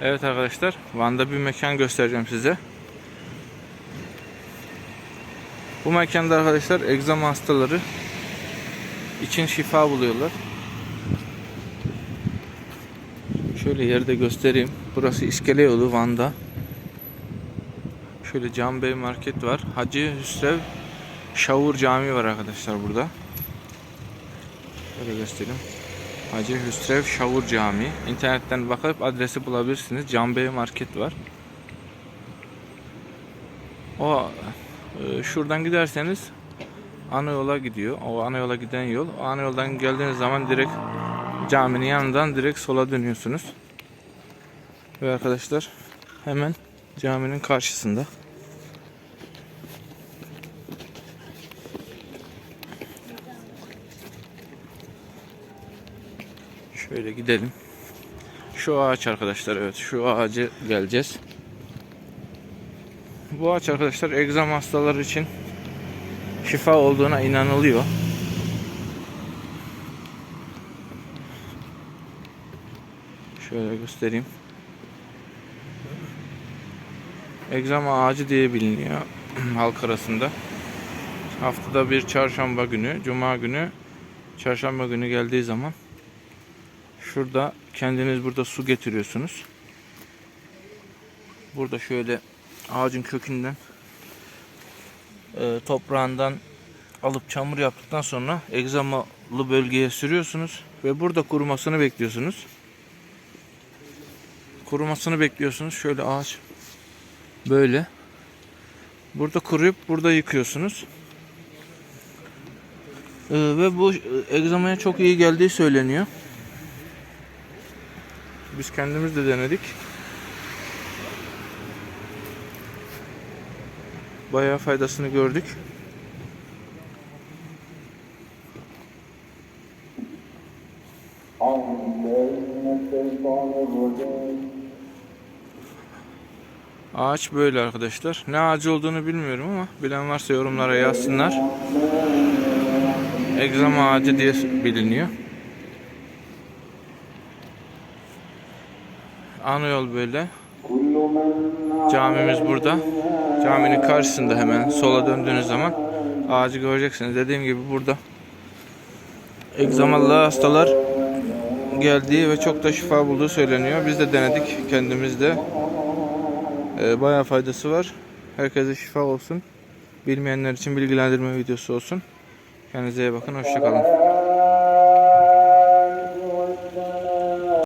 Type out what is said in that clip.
Evet arkadaşlar, Van'da bir mekan göstereceğim size. Bu mekanda arkadaşlar egzama hastaları için şifa buluyorlar. Şöyle yerde göstereyim. Burası İskele yolu Van'da. Şöyle Can Bey Market var. Hacı Hüsrev Şavur Camii var arkadaşlar burada. Şöyle göstereyim. Hacı Hüsrev Şavur Camii. İnternetten bakıp adresi bulabilirsiniz. Can Bey Market var. O e, şuradan giderseniz ana yola gidiyor. O ana yola giden yol. O ana yoldan geldiğiniz zaman direkt caminin yanından direkt sola dönüyorsunuz. Ve arkadaşlar hemen caminin karşısında. Şöyle gidelim. Şu ağaç arkadaşlar evet şu ağacı geleceğiz. Bu ağaç arkadaşlar egzam hastaları için şifa olduğuna inanılıyor. Şöyle göstereyim. Egzama ağacı diye biliniyor halk arasında. Haftada bir çarşamba günü, cuma günü, çarşamba günü geldiği zaman şurada kendiniz burada su getiriyorsunuz. Burada şöyle ağacın kökünden e, toprağından alıp çamur yaptıktan sonra egzamalı bölgeye sürüyorsunuz ve burada kurumasını bekliyorsunuz. Kurumasını bekliyorsunuz. Şöyle ağaç böyle. Burada kuruyup burada yıkıyorsunuz. E, ve bu e, egzamaya çok iyi geldiği söyleniyor. Biz kendimiz de denedik. Bayağı faydasını gördük. Ağaç böyle arkadaşlar. Ne ağacı olduğunu bilmiyorum ama bilen varsa yorumlara yazsınlar. Egzama ağacı diye biliniyor. Ana yol böyle. Camimiz burada. Caminin karşısında hemen sola döndüğünüz zaman ağacı göreceksiniz. Dediğim gibi burada egzamalı hastalar geldiği ve çok da şifa bulduğu söyleniyor. Biz de denedik kendimizde. Ee, bayağı faydası var. Herkese şifa olsun. Bilmeyenler için bilgilendirme videosu olsun. Kendinize iyi bakın. Hoşçakalın.